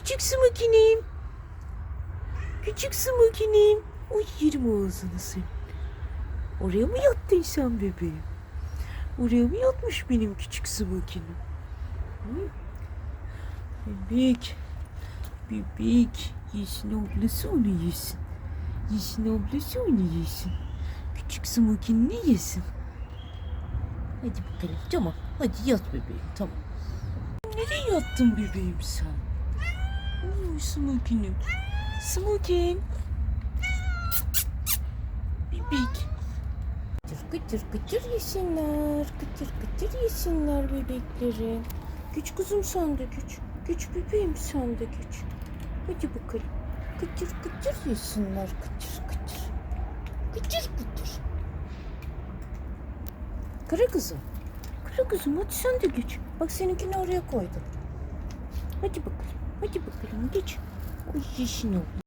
Küçük su makinim. Küçük su makinim. Uy yerim ağzını sen. Oraya mı yattın sen bebeğim? Oraya mı yatmış benim küçük? Hı? Bebek. Bebek. Yesin ablası onu yesin. Yesin ablası onu yesin. Küçük su makineni yesin. Hadi bakalım tamam. Hadi yat bebeğim tamam. Nereye yattın bebeğim sen? Oy Smokin'im. Smokin. Bebek. Kıtır kıtır kıtır yesinler. Kıtır kıtır yesinler bebekleri. Güç kızım sen güç. Güç bebeğim sen güç. Hadi bakalım. Kıtır kıtır yesinler. Kıtır kıtır. Kıtır kıtır. Kara kızım. Kara kızım hadi sen de geç. Bak seninkini oraya koydum. Hadi bakalım. Hadi bakalım geç. Oy yeşil oldu.